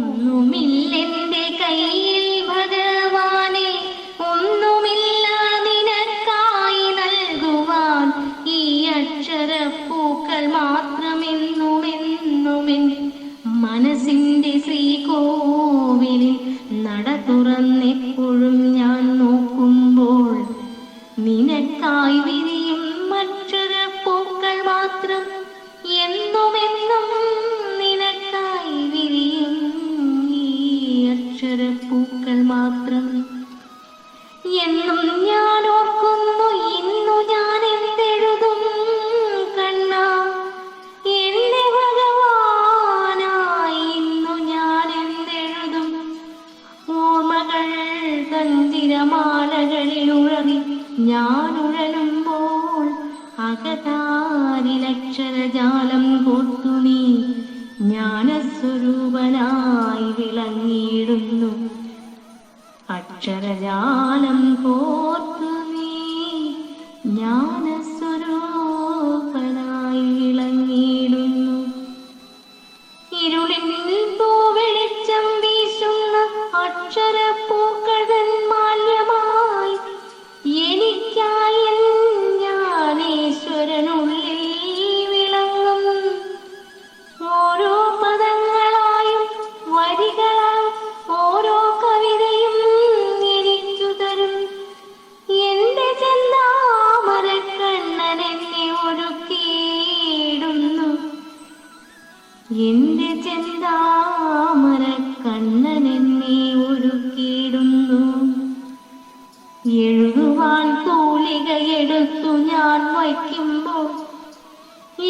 ഒന്നുമില്ലെന്റെ കയ്യിൽ ഭഗവാനെ ഒന്നുമില്ല നിനക്കായി നൽകുവാൻ ഈ അക്ഷരപ്പൂക്കൾ മാത്രമെന്നുമെന്നുമെൻ. മനസ്സിന്റെ ശ്രീകോവിലിൽ നട തുറന്നെപ്പോഴും ഞാൻ നോക്കുമ്പോൾ നിനക്കായി വിരിയും അക്ഷരപ്പൂക്കൾ മാത്രം എന്നുമെന്നും അകതാരിലക്ഷരജാലം കോർത്തു നീ. ജ്ഞാനസ്വരൂപനായി വിളങ്ങിയിടുന്നു. അക്ഷരജാലം കോർത്തു നീ. ജ്ഞാനസ്വരൂപനായി വിളങ്ങിയിടുന്നു. ഇരുളിൽ പോ വെളിച്ചം വീശുന്ന അക്ഷരപ്പൂക്കൾ എന്റെ ചെന്താമര കണ്ണനെന്നെ ഒരുക്കിയിടുന്നു എഴുതുവാൻ തൂലിക എടുത്തു ഞാൻ വയ്ക്കുമ്പോൾ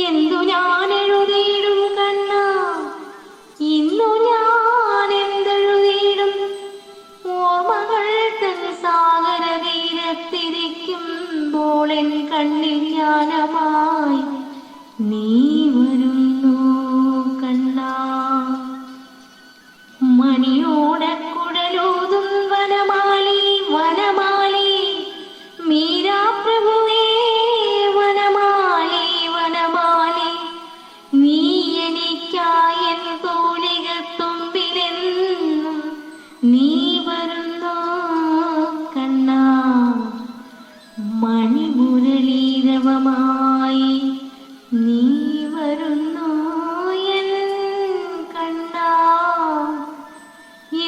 എന്തു ഞാൻ എഴുതിയിടും കണ്ണ? ഇന്നു ഞാൻ എന്തെഴുതിയിടും? ഓർമ്മകൾ തൻ സാഗര തീരത്തിരിക്കുമ്പോൾ എൻ കണ്ണിൽ ജ്ഞാനമായി നീ മണിമുരളീരവമായി നീ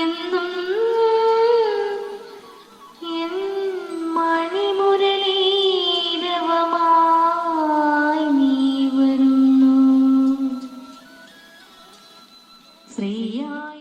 എന്നും എൻ നീ വരുന്നു. ശ്രീയായി